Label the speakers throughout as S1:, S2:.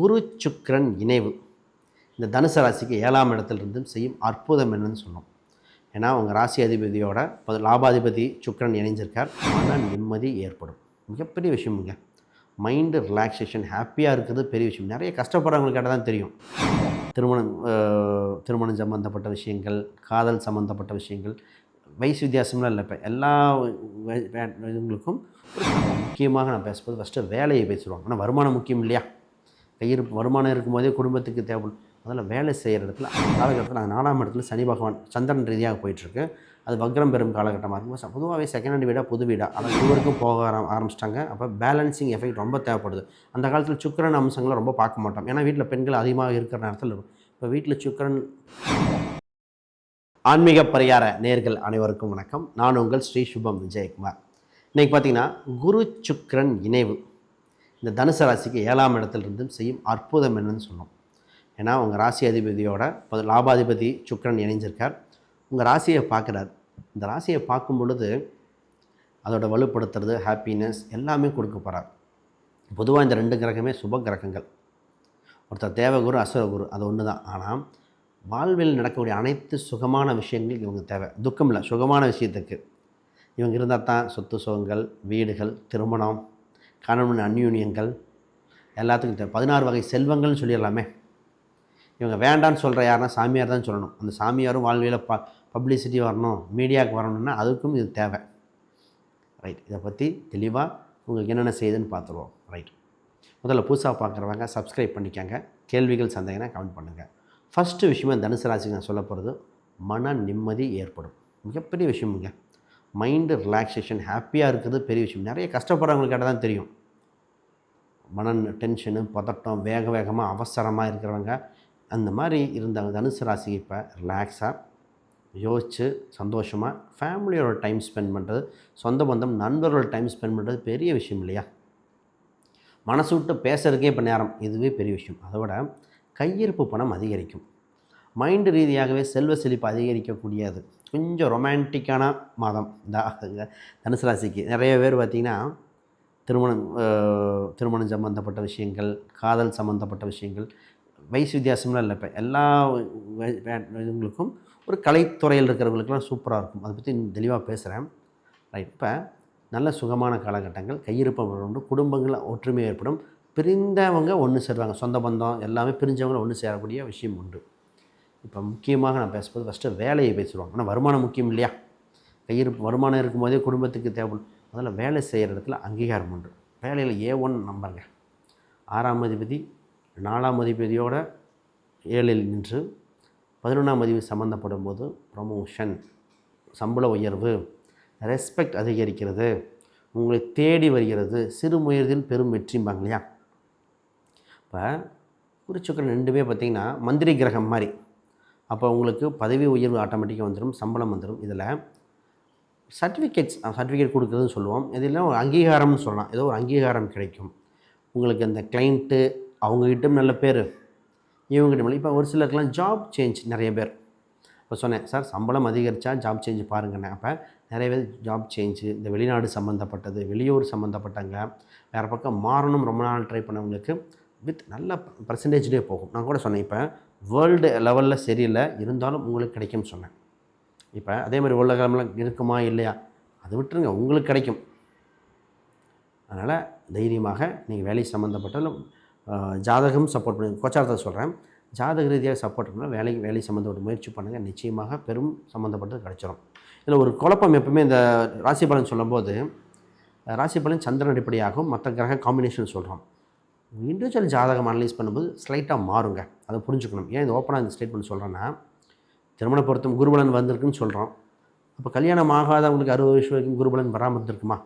S1: குரு சுக்ரன் இணைவு. இந்த தனுசு ராசிக்கு ஏழாம் இடத்திலிருந்து செய்யும் அற்புதம் என்னன்னு சொன்னோம். ஏன்னா உங்கள் ராசி அதிபதியோட லாபாதிபதி சுக்ரன் இணைஞ்சிருக்கார். மன நிம்மதி ஏற்படும். மிகப்பெரிய விஷயமுங்க. மைண்டு ரிலாக்ஸேஷன் ஹாப்பியாக இருக்கிறது பெரிய விஷயம். நிறைய கஷ்டப்படுறவங்களுக்கு தான் தெரியும். திருமணம் திருமணம் சம்மந்தப்பட்ட விஷயங்கள் காதல் சம்மந்தப்பட்ட விஷயங்கள் வயசு வித்தியாசம்லாம் இல்லை இப்போ. எல்லா இதுங்களுக்கும் முக்கியமாக நான் பேசும்போது ஃபஸ்ட்டு வேலையை பேசுவாங்க ஆனால் வருமானம் முக்கியம் இல்லையா? கையிருப்பு வருமானம் இருக்கும்போதே குடும்பத்துக்கு தேவைப்படும். முதல்ல வேலை செய்கிற இடத்துல அந்த காலகட்டத்தில் நாங்கள் நாலாம் இடத்துல சனி பகவான் சந்திரன் ரீதியாக போயிட்டுருக்கு. அது வக்ரம் பெறும் காலகட்டமாக இருக்கும். பொதுவாகவே செகண்ட் ஹேண்ட் வீடாக புது வீடாக அதை இருவருக்கும் போக ஆரம் ஆரம்பிச்சிட்டாங்க. அப்போ பேலன்சிங் எஃபெக்ட் ரொம்ப தேவைப்படுது. அந்த காலத்தில் சுக்கிரன் அம்சங்களை ரொம்ப பார்க்க மாட்டோம். ஏன்னா வீட்டில் பெண்கள் அதிகமாக இருக்கிற நேரத்தில் இருக்கும். இப்போ வீட்டில் சுக்கரன் ஆன்மீக பரிகார நேர்கள் அனைவருக்கும் வணக்கம். நான் உங்கள் ஸ்ரீ சுபம் விஜயகுமார். இன்றைக்கி பார்த்தீங்கன்னா குரு சுக்கரன் இணைவு. இந்த தனுசு ராசிக்கு ஏழாம் இடத்துலேருந்தும் செய்யும் அற்புதம் என்னன்னு சொன்னோம். ஏன்னா உங்கள் ராசி அதிபதியோட லாபாதிபதி சுக்கரன் இணைஞ்சிருக்கார். உங்கள் ராசியை பார்க்குறார். இந்த ராசியை பார்க்கும் பொழுது அதோட வலுப்படுத்துறது ஹாப்பினஸ் எல்லாமே கொடுக்க போகிறார் பொதுவாக இந்த ரெண்டு கிரகமே சுப கிரகங்கள். ஒருத்தர் தேவகுரு அசுரகுரு அது ஒன்று தான் ஆனால் வாழ்வில் நடக்கக்கூடிய அனைத்து சுகமான விஷயங்களுக்கு இவங்க தேவை. துக்கம் இல்லை சுகமான விஷயத்துக்கு. இவங்க இருந்தால் தான் சொத்து சுகங்கள் வீடுகள் திருமணம் கணவன் அந்யூன்யங்கள் எல்லாத்துக்கும் தேவை பதினாறு வகை செல்வங்கள்னு சொல்லிடலாமே. இவங்க வேண்டான்னு சொல்கிற யாருன்னா சாமியார் தான் சொல்லணும். அந்த சாமியாரும் வாழ்வியில் ப பப்ளிசிட்டி வரணும் மீடியாவுக்கு வரணும்னா அதுக்கும் இது தேவை. ரைட் இதை பற்றி தெளிவாக உங்களுக்கு என்னென்ன செய்யுதுன்னு பார்த்துருவோம். ரைட் முதல்ல புதுசாக பார்க்குறவங்க சப்ஸ்கிரைப் பண்ணிக்கங்க. கேள்விகள் சந்தேகம்னா கமெண்ட் பண்ணுங்கள் ஃபஸ்ட்டு விஷயமா தனுசு ராசிக்கு நான் சொல்ல போகிறது மன நிம்மதி ஏற்படும். மிகப்பெரிய விஷயமுங்க. மைண்டு ரிலாக்ஸேஷன் ஹாப்பியாக இருக்கிறது பெரிய விஷயம். நிறைய கஷ்டப்படுறவங்களுக்கு தான் தெரியும். மன டென்ஷனு பதட்டம் வேக வேகமாக அவசரமாக இருக்கிறவங்க அந்த மாதிரி இருந்தாங்க தனுசு ராசி இப்போ ரிலாக்ஸாக யோசித்து சந்தோஷமாக ஃபேமிலியோட டைம் ஸ்பெண்ட் பண்ணுறது சொந்த பந்தம் நண்பர்களோட டைம் ஸ்பெண்ட் பண்ணுறது பெரிய விஷயம் இல்லையா? மனசு விட்டு பேசுகிறதுக்கே இப்போ நேரம். இதுவே பெரிய விஷயம். அதோட கையிருப்பு பணம் அதிகரிக்கும். மைண்டு ரீதியாகவே செல்வ செழிப்பு அதிகரிக்கக்கூடியது. கொஞ்சம் ரொமான்டிக்கான மாதம். இந்த தனுசு ராசிக்கு. நிறைய பேர் பார்த்திங்கன்னா திருமணம் திருமணம் சம்மந்தப்பட்ட விஷயங்கள் காதல் சம்மந்தப்பட்ட விஷயங்கள் வயசு வித்தியாசம்லாம் இல்லை இப்போ. எல்லா இதுங்களுக்கும் ஒரு கலைத்துறையில் இருக்கிறவங்களுக்குலாம் சூப்பராக இருக்கும். அதை பற்றி தெளிவாக பேசுகிறேன் ரைட் இப்போ நல்ல சுகமான காலகட்டங்கள் கையிருப்பம் உண்டு குடும்பங்களில் ஒற்றுமை ஏற்படும். பிரிந்தவங்க ஒன்று சேருவாங்க. சொந்த பந்தம் எல்லாமே பிரிஞ்சவங்க ஒன்று சேரக்கூடிய விஷயம் உண்டு. இப்போ முக்கியமாக நான் பேசும்போது ஃபஸ்ட்டு வேலையை பேசுவாங்க ஆனால் வருமானம் முக்கியம் இல்லையா? கையிருப்பு வருமானம் இருக்கும்போதே குடும்பத்துக்கு தேவைப்படும். அதில் வேலை செய்கிற இடத்துல அங்கீகாரம் உண்டு. வேலையில் ஏ ஒன் நம்பருங்க. ஆறாம் அதிபதி நாலாம் அதிபதியோட ஏழில் நின்று பதினொன்றாம் அதிபதி சம்மந்தப்படும் போது ப்ரமோஷன் சம்பள உயர்வு ரெஸ்பெக்ட் அதிகரிக்கிறது உங்களை தேடி வருகிறது. சிறு முயற்சியில் பெரும் வெற்றிம்பாங்க இல்லையா? இப்போ குறிச்சுக்கிற ரெண்டுமே பார்த்திங்கன்னா மந்திரி கிரகம் மாதிரி. அப்போ உங்களுக்கு பதவி உயர்வு ஆட்டோமேட்டிக்காக வந்துடும் சம்பளம் வந்துடும் இதில் சர்டிஃபிகேட்ஸ் சர்டிஃபிகேட் கொடுக்குறதுன்னு சொல்லுவோம். இதெல்லாம் ஒரு அங்கீகாரம்னு சொல்லலாம். ஏதோ ஒரு அங்கீகாரம் கிடைக்கும். உங்களுக்கு அந்த கிளைண்ட்டு அவங்ககிட்டும் நல்ல பேர் இவங்ககிட்ட இப்போ ஒரு சிலருக்குலாம் ஜாப் சேஞ்ச் நிறைய பேர். இப்போ சொன்னேன் சார் சம்பளம் அதிகரித்தா ஜாப் சேஞ்ச் பாருங்கண்ணே. அப்போ நிறைய பேர் ஜாப் சேஞ்சு இந்த வெளிநாடு சம்மந்தப்பட்டது வெளியூர் சம்மந்தப்பட்டவங்க வேறு பக்கம் மாறணும் ரொம்ப நாள் ட்ரை பண்ணவங்களுக்கு வித் நல்ல பர்சன்டேஜ்லேயே போகும். நான் கூட சொன்னேன் இப்போ வேர்ல்டு லெவலில் சரியில்லை இருந்தாலும் உங்களுக்கு கிடைக்கும்னு சொன்னேன். இப்போ அதே மாதிரி உலகம்லாம் இருக்குமா இல்லையா? அதை விட்டுருங்க உங்களுக்கு கிடைக்கும். அதனால் தைரியமாக நீங்கள் வேலை சம்மந்தப்பட்ட ஜாதகம் சப்போர்ட் பண்ணி கோச்சாரத்தை சொல்கிறேன் ஜாதக ரீதியாக சப்போர்ட் பண்ணால் வேலைக்கு வேலை சம்மந்தப்பட்ட முயற்சி பண்ணுங்கள் நிச்சயமாக பெரும் சம்மந்தப்பட்டது கிடச்சிரும். இதில் ஒரு குழப்பம் எப்பவுமே இந்த ராசி பலன் சொல்லும்போது ராசி பலன் சந்திரன் அடிப்படையாகவும் மற்ற கிரக காம்பினேஷன் சொல்கிறோம் இண்டிவிஜுவல் ஜாதகம் அனலைஸ் பண்ணும்போது ஸ்லைட்டாக மாறுங்க. அதை புரிஞ்சுக்கணும். ஏன் இது ஓப்பனாக இந்த ஸ்டேட்மெண்ட் சொல்கிறேன்னா திருமண பொருத்தம் குருபலன் வந்திருக்குன்னு சொல்கிறோம் அப்போ கல்யாணம் ஆகாதவங்களுக்கு அறுபது வயசு வரைக்கும் குருபலன் வராமல் இருந்திருக்குமா?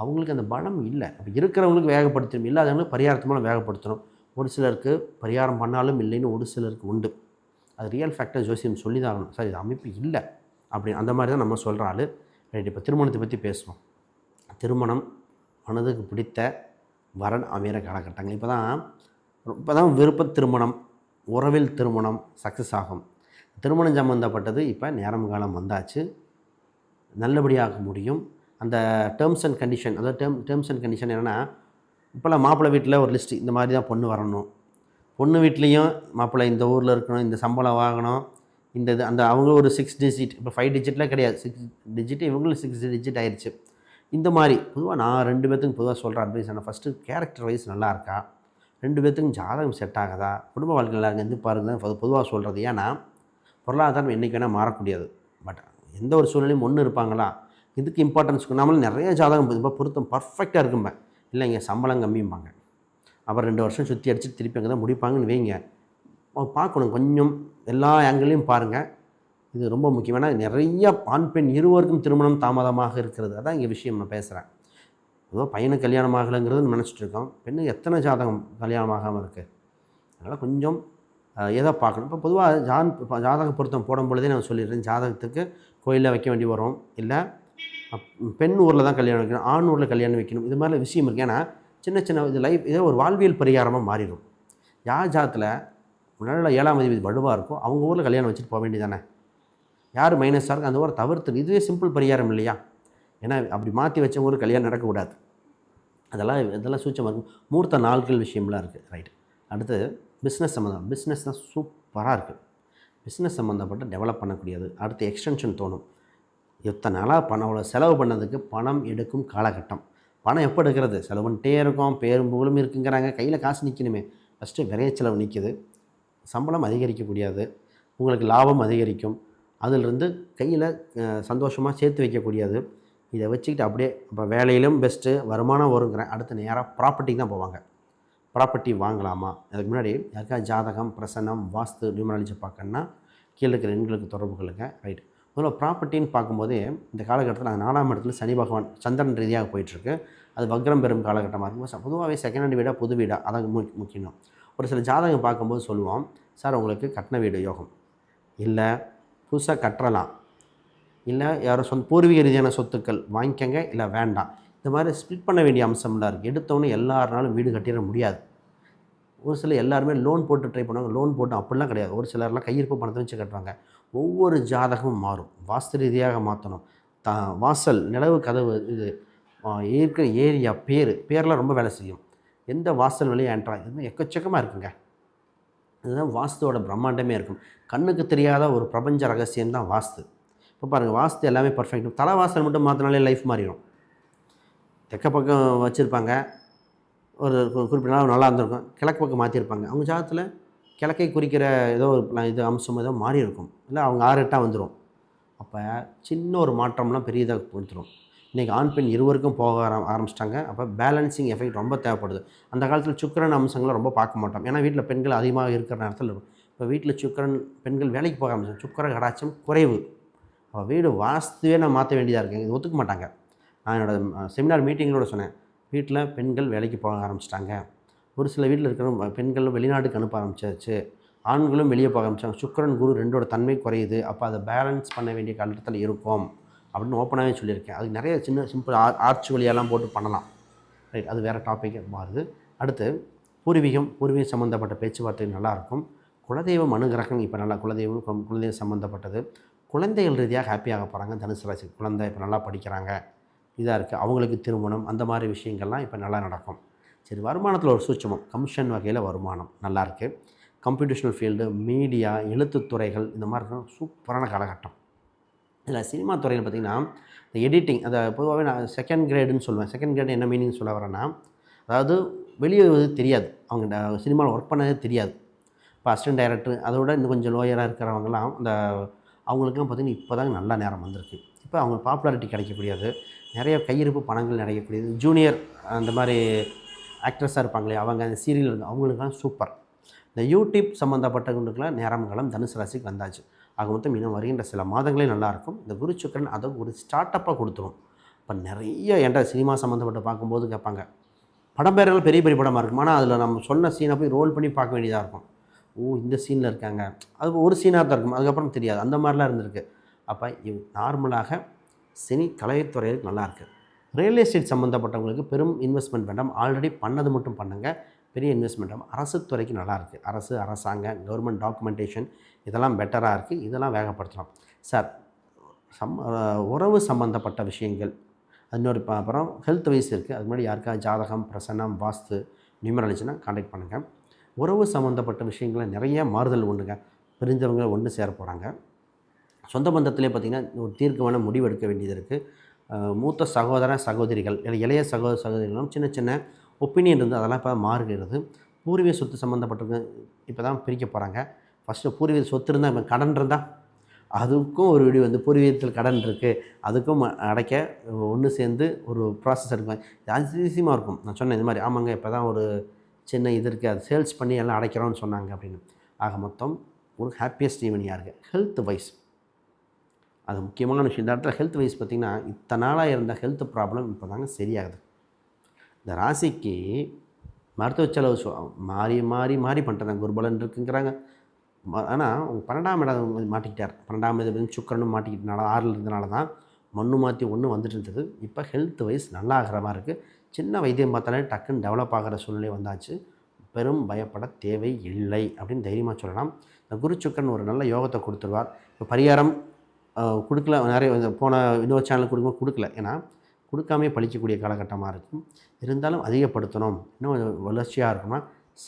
S1: அவங்களுக்கு அந்த பலம் இல்லை. அப்போ இருக்கிறவங்களுக்கு வேகப்படுத்தணும் இல்லாதவங்களுக்கு பரிகாரத்து வேகப்படுத்தணும். ஒரு சிலருக்கு பரிகாரம் பண்ணாலும் இல்லைன்னு ஒரு சிலருக்கு உண்டு. அது ரியல் ஃபேக்டர் ஜோசியம் சொல்லி தான் ஆகணும் சார் இது அமைப்பு இல்லை. அப்படி அந்த மாதிரி தான் நம்ம சொல்கிற ஆள். ரைட் இப்போ திருமணத்தை பற்றி பேசுவோம். திருமணம் மனதுக்கு பிடித்த வரன் அமைகிற காலகட்டங்கள். இப்போ தான் இப்போ தான் விருப்ப திருமணம் உறவில் திருமணம் சக்ஸஸ் ஆகும். திருமணம் சம்மந்தப்பட்டது இப்போ நேரம் காலம் வந்தாச்சு. நல்லபடியாக முடியும். அந்த டேர்ம்ஸ் அண்ட் கண்டிஷன் அதாவது டேர்ம் டேர்ம்ஸ் அண்ட் கண்டிஷன் என்னென்னா இப்போல்லாம் மாப்பிள்ளை வீட்டில் ஒரு லிஸ்ட் இந்த மாதிரி தான் பொண்ணு வரணும். பொண்ணு வீட்லேயும் மாப்பிள்ளை இந்த ஊரில் இருக்கணும் இந்த சம்பளம் வாங்கணும் இந்த இது அந்த அவங்க ஒரு சிக்ஸ் டிஜிட் இப்போ ஃபைவ் டிஜிட்லாம் கிடையாது. சிக்ஸ் டிஜிட் இவங்களும் சிக்ஸ் டிஜிட் ஆயிடுச்சு இந்த மாதிரி பொதுவாக நான் ரெண்டு பேர்த்துக்கும் பொதுவாக சொல்கிற அட்வைஸ் என்ன? ஃபஸ்ட்டு கேரக்டர் வைஸ் நல்லா இருக்கா? ரெண்டு பேர்த்துக்கும் ஜாதகம் செட் ஆகுதா? குடும்ப வாழ்க்கை நல்லா இருக்கு எந்த பாருங்க பொதுவாக சொல்கிறது ஏன்னா பொருளாதாரம் என்றைக்கு வேணால் மாறக்கூடியது. பட் எந்த ஒரு சூழ்நிலையும் ஒன்று இருப்பாங்களா? இதுக்கு இம்பார்ட்டன்ஸ் நம்மளும் நிறைய ஜாதகம் இப்போ பொருத்தம் பர்ஃபெக்டாக இருக்கும்பேன் இல்லைங்க சம்பளம் கம்மிம்பாங்க. அப்புறம் ரெண்டு வருஷம் சுற்றி அடிச்சுட்டு திருப்பி அங்கே தான் முடிப்பாங்கன்னு வைங்க. பார்க்கணும் கொஞ்சம் எல்லா ஆங்கிளையும் பாருங்கள் இது ரொம்ப முக்கியம். ஏன்னா நிறைய ஆண் பெண் இருவருக்கும் திருமணம் தாமதமாக இருக்கிறது. அதான் இங்கே விஷயம் நான் பேசுகிறேன் ஏதோ பையனுக்கு கல்யாணம் ஆகலைங்கிறது நினச்சிட்டு இருக்கோம். பெண்ணுக்கு எத்தனை ஜாதகம் கல்யாணம் ஆகாமல் இருக்குது அதனால் கொஞ்சம் எதை பார்க்கணும். இப்போ பொதுவாக ஜான் இப்போ ஜாதக பொருத்தம் போடும் பொழுதே நான் சொல்லிடுறேன். ஜாதகத்துக்கு கோயிலில் வைக்க வேண்டி வரும். இல்லை அப்- பெண் ஊரில் தான் கல்யாணம் வைக்கணும். ஆண் ஊரில் கல்யாணம் வைக்கணும். இது மாதிரி விஷயம் இருக்குது ஏன்னா சின்ன சின்ன இது லைஃப் இதே ஒரு வாழ்வியல் பரிகாரமாக மாறிடும். யார் ஜாதத்தில் நல்ல ஏழாம் தேதி வலுவாக இருக்கோ அவங்க ஊரில் கல்யாணம் வச்சுட்டு போக வேண்டியதானே யார் மைனஸாக இருக்கும் அந்த ஊரை தவிர்த்து இதுவே சிம்பிள் பரிகாரம் இல்லையா? ஏன்னா அப்படி மாற்றி வச்சவங்களுக்கு கல்யாணம் நடக்கக்கூடாது. அதெல்லாம் இதெல்லாம் சூச்சமாக இருக்கும். மூர்த்த நாள்கள் விஷயம்லாம் இருக்குது ரைட் அடுத்து பிஸ்னஸ் சம்மந்தம் பிஸ்னஸ் தான் சூப்பராக இருக்குது பிஸ்னஸ் சம்மந்தப்பட்ட டெவலப் பண்ணக்கூடியது. அடுத்து எக்ஸ்டென்ஷன் தோணும். எத்தனை நாளாக பணம் அவ்வளோ செலவு பண்ணதுக்கு பணம் எடுக்கும் காலகட்டம். பணம் எப்போ எடுக்கிறது? செலவு பண்ணிட்டே இருக்கும். பேரும் புகழும் இருக்குங்கிறாங்க. கையில் காசு நிற்கணுமே ஃபஸ்ட்டு விரைய செலவு நிற்கிது சம்பளம் அதிகரிக்கக்கூடியது. உங்களுக்கு லாபம் அதிகரிக்கும். அதிலிருந்து கையில் சந்தோஷமாக சேர்த்து வைக்கக்கூடியது. இதை வச்சுக்கிட்டு அப்படியே இப்போ வேலையிலும் பெஸ்ட்டு வருமானம் வருங்கிறேன் அடுத்து நேராக ப்ராப்பர்ட்டிக்கு தான் போவாங்க. ப்ராப்பர்ட்டி வாங்கலாமா? அதுக்கு முன்னாடி யாருக்காவது ஜாதகம் பிரசன்னம் வாஸ்து நியூமராலஜி பார்க்கணுன்னா கீழே இருக்கிற எண்களுக்கு தொடர்பு கொள்ளுங்க. ரைட் முதல்ல ப்ராப்பர்ட்டின்னு பார்க்கும்போதே இந்த காலகட்டத்தில் அந்த நாலாம் இடத்துல சனி பகவான் சந்திரன் ரீதியாக போயிட்டுருக்கு. அது வக்ரம் பெறும் காலகட்டமாக இருக்கும். பொதுவாகவே செகண்ட் ஹேண்ட் வீடாக புது வீடாக அதான் மு முக்கியம். ஒரு சில ஜாதகம் பார்க்கும்போது சொல்லுவோம் சார் உங்களுக்கு கட்டின வீடு யோகம். இல்லை புதுசாக கட்டுறலாம். இல்லை யாரோ சொந்த பூர்வீக ரீதியான சொத்துக்கள் வாங்கிக்கங்க இல்லை வேண்டாம். இந்த மாதிரி ஸ்ப்ளிட் பண்ண வேண்டிய அம்சம்லாம் இருக்குது எடுத்தவொடனே எல்லாருனாலும் வீடு கட்டிட முடியாது. ஒரு சில எல்லாருமே லோன் போட்டு ட்ரை பண்ணுவாங்க. லோன் போட்டு அப்படிலாம் கிடையாது. ஒரு சிலர்லாம் கையிருப்பு பணத்தை வச்சு கட்டுறாங்க. ஒவ்வொரு ஜாதகமும் மாறும். வாஸ்து ரீதியாக மாற்றணும். தா வாசல் நிலவு கதவு இது இருக்கிற ஏரியா பேர் பேர்லாம் ரொம்ப வேலை செய்யும். எந்த வாசல் வழியாக என்ட்ரா இதுமாதிரி எக்கச்சக்கமாக இருக்குங்க. இதுதான் வாஸ்துவோட பிரம்மாண்டமே இருக்கும். கண்ணுக்கு தெரியாத ஒரு பிரபஞ்ச ரகசியம் தான் வாஸ்து. இப்போ பாருங்கள் வாஸ்து எல்லாமே பர்ஃபெக்ட் தலை வாசல் மட்டும் மாற்றினாலே லைஃப் மாறிடும். தெக்க பக்கம் வச்சுருப்பாங்க. ஒரு குறிப்பிட்ட நாள் நல்லா இருந்திருக்கும். கிழக்கு பக்கம் மாற்றிருப்பாங்க அவங்க ஜாதத்தில் கிழக்கை குறிக்கிற ஏதோ ஒரு இது அம்சம் ஏதோ மாறி இருக்கும் இல்லை அவங்க ஆறு எட்டாக வந்துடும் அப்போ சின்ன ஒரு மாற்றம்லாம் பெரியதாக கொடுத்துரும். இன்றைக்கி ஆண் பெண் இருவருக்கும் போக ஆர ஆரம்பிச்சிட்டாங்க. அப்போ பேலன்சிங் எஃபெக்ட் ரொம்ப தேவைப்படுது. அந்த காலத்தில் சுக்கிரன் அம்சங்களை ரொம்ப பார்க்க மாட்டோம். ஏன்னா வீட்டில் பெண்கள் அதிகமாக இருக்கிற நேரத்தில் இருக்கும். இப்போ வீட்டில் சுக்கிரன் பெண்கள் வேலைக்கு போக ஆரம்பிச்சாங்க சுக்கர கடாச்சம் குறைவு. அப்போ வீடு வாஸ்துவே நான் மாற்ற வேண்டியதாக இருக்கேன் இது ஒத்துக்க மாட்டாங்க. நான் என்னோடய செமினார் மீட்டிங்களோட சொன்னேன். வீட்டில் பெண்கள் வேலைக்கு போக ஆரம்பிச்சிட்டாங்க. ஒரு சில வீட்டில் இருக்கிற பெண்கள் வெளிநாட்டுக்கு அனுப்ப ஆரம்பிச்சாச்சு. ஆண்களும் வெளியே போக ஆரம்பிச்சாங்க. சுக்கிரன் குரு ரெண்டோட தன்மை குறையுது. அப்போ அதை பேலன்ஸ் பண்ண வேண்டிய காலத்தில் இருக்கும். அப்படின்னு ஓப்பனாகவே சொல்லியிருக்கேன். அதுக்கு நிறைய சின்ன சிம்பிள் ஆர் ஆர்ச் வழியெல்லாம் போட்டு பண்ணலாம். ரைட் அது வேறு டாப்பிக் மாறுது. அடுத்து பூர்வீகம் பூர்வீகம் சம்மந்தப்பட்ட பேச்சுவார்த்தை நல்லாயிருக்கும். குலதெய்வம் அனுகிரகம் இப்போ நல்லா குலதெய்வம் குலதெய்வம் சம்மந்தப்பட்டது குழந்தைகள் ரீதியாக ஹாப்பியாக போகிறாங்க தனுசு ராசி குழந்தை இப்போ நல்லா படிக்கிறாங்க. இதாக இருக்குது அவங்களுக்கு திருமணம் அந்த மாதிரி விஷயங்கள்லாம் இப்போ நல்லா நடக்கும். சரி வருமானத்தில் ஒரு சூட்சமம். கமிஷன் வகையில் வருமானம் நல்லாயிருக்கு கம்ப்யூட்டேஷனல் ஃபீல்டு மீடியா எழுத்துத்துறைகள் இந்த மாதிரி இருக்கிற சூப்பரான காலகட்டம். இதில் சினிமா துறையில் பார்த்திங்கன்னா இந்த எடிட்டிங் அதை பொதுவாகவே நான் செகண்ட் கிரேடுன்னு சொல்லுவேன். செகண்ட் கிரேடு என்ன மீனிங் சொல்ல வரேன்னா அதாவது வெளியே தெரியாது. அவங்க சினிமாவில் ஒர்க் பண்ணதே தெரியாது. இப்போ அசிஸ்டன்ட் டைரக்டர் விட இன்னும் கொஞ்சம் லோயராக இருக்கிறவங்கலாம் அந்த அவங்களுக்கும் பார்த்திங்கன்னா இப்போ தாங்க நல்ல நேரம் வந்திருக்கு. இப்போ அவங்க பாப்புலாரிட்டி கிடைக்கக்கூடியது நிறைய கையிருப்பு பணங்கள் நிறையக்கூடியது. ஜூனியர் அந்த மாதிரி ஆக்ட்ரஸாக இருப்பாங்களே அவங்க அந்த சீரியல் அவங்களுக்கெல்லாம் அவங்களுக்குலாம் சூப்பர் இந்த யூடியூப் சம்மந்தப்பட்டவங்களுக்குலாம் நேரம் காலம் தனுசு ராசிக்கு வந்தாச்சு. ஆக மொத்தம் இன்னும் வருகின்ற சில மாதங்களே நல்லாயிருக்கும். இந்த குரு சுக்கரன் அதை ஒரு ஸ்டார்ட் அப்பாக கொடுத்துரும். இப்போ நிறைய என்கிட்ட சினிமா சம்மந்தப்பட்ட பார்க்கும்போது கேட்பாங்க. படம் பேர்கள் பெரிய பெரிய படமாக இருக்கும். ஆனால் அதில் நம்ம சொன்ன சீனை போய் ரோல் பண்ணி பார்க்க வேண்டியதாக இருக்கும். ஓ இந்த சீனில் இருக்காங்க. அது ஒரு சீனாக தான் இருக்கும். அதுக்கப்புறம் தெரியாது. அந்த மாதிரிலாம் இருந்திருக்கு. அப்போ இவ் நார்மலாக சினி கலைத்துறையில் நல்லாயிருக்கு. ரியல் எஸ்டேட் சம்மந்தப்பட்டவங்களுக்கு பெரும் இன்வெஸ்ட்மெண்ட் வேண்டாம். ஆல்ரெடி பண்ணது மட்டும் பண்ணுங்கள் பெரிய இன்வெஸ்ட்மெண்ட் ஆகும் அரசு துறைக்கு நல்லா இருக்குது அரசு அரசாங்கம் கவர்மெண்ட் டாக்குமெண்டேஷன் இதெல்லாம் பெட்டராக இருக்குது இதெல்லாம் வேகப்படுத்தலாம். சார் சம் உறவு சம்மந்தப்பட்ட விஷயங்கள். இன்னொரு அப்புறம் ஹெல்த் வைஸ் இருக்குது அது முன்னாடி யாருக்கா ஜாதகம் பிரசன்னம் வாஸ்து நியூமராலஜினா காண்டாக்ட் பண்ணுங்கள் உறவு சம்மந்தப்பட்ட விஷயங்கள நிறைய மாறுதல் உண்டுங்க. பிரிஞ்சவங்க ஒன்று சேர போகிறாங்க சொந்த பந்தத்திலே பார்த்திங்கன்னா ஒரு தீர்க்கமான முடிவு எடுக்க வேண்டியது இருக்குது மூத்த சகோதர சகோதரிகள் இல்லை இளைய சகோதர சகோதரிகளும் சின்ன சின்ன ஒப்பீனியன் இருந்து அதெல்லாம் இப்போ மாறுகிறது. பூர்வீக சொத்து சம்மந்தப்பட்டது இப்போ தான் பிரிக்க போகிறாங்க ஃபஸ்ட்டு பூர்வீக சொத்து இருந்தால் இப்போ கடன் இருந்தால் அதுக்கும் ஒரு வீடியோ வந்து பூர்வீகத்தில் கடன் இருக்குது அதுக்கும் அடைக்க ஒன்று சேர்ந்து ஒரு ப்ராசஸ் இருக்கும். அதிசயமாக இருக்கும். நான் சொன்னேன் இது மாதிரி ஆமாங்க இப்போ தான் ஒரு சின்ன இது இருக்குது அது சேல்ஸ் பண்ணி எல்லாம் அடைக்கிறோம்னு சொன்னாங்க அப்படின்னு. ஆக மொத்தம் ஒரு ஹாப்பியஸ்ட் ஈவனியாக இருக்குது ஹெல்த் வைஸ் அது முக்கியமான விஷயம். இந்த இடத்துல ஹெல்த் வைஸ் பார்த்திங்கன்னா இத்தனை நாளாக இருந்த ஹெல்த் ப்ராப்ளம் இப்போ தாங்க சரியாகுது. இந்த ராசிக்கு மருத்துவ செலவு சொ- மாறி மாறி மாறி பண்ணிட்டாங்க குருபலன் இருக்குங்கிறாங்க. ஆனால் அவங்க பன்னெண்டாம் இடம் மாட்டிக்கிட்டார். பன்னெண்டாம் இது வந்து சுக்கரனும் மாட்டிக்கிட்டனால ஆறில் இருந்தனால தான் மண்ணு மாற்றி ஒன்று வந்துட்டு இருந்தது. இப்போ ஹெல்த் வைஸ் நல்லா ஆகிற மாதிரி இருக்குது சின்ன வைத்தியம் பார்த்தாலே டக்குன்னு டெவலப் ஆகிற சூழ்நிலை வந்தாச்சு. பெரும் பயப்பட தேவை இல்லை அப்படின்னு தைரியமாக சொல்லலாம். இந்த குரு சுக்கரன் ஒரு நல்ல யோகத்தை கொடுத்துருவார். இப்போ பரிகாரம் கொடுக்கல. நிறைய போன இன்னொரு சேனல் கொடுக்கும்போது கொடுக்கல. ஏன்னா கொடுக்காமே பழிக்கக்கூடிய காலகட்டமாக இருக்கும். இருந்தாலும் அதிகப்படுத்தணும். இன்னும் வளர்ச்சியாக இருக்குமா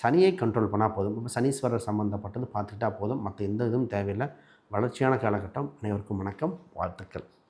S1: சனியை கண்ட்ரோல் பண்ணால் போதும். இப்போ சனீஸ்வரர் சம்மந்தப்பட்டது பார்த்துக்கிட்டா போதும். மற்ற எந்த இதுவும் தேவையில்லை. வளர்ச்சியான காலகட்டம். அனைவருக்கும் வணக்கம். வாழ்த்துக்கள்.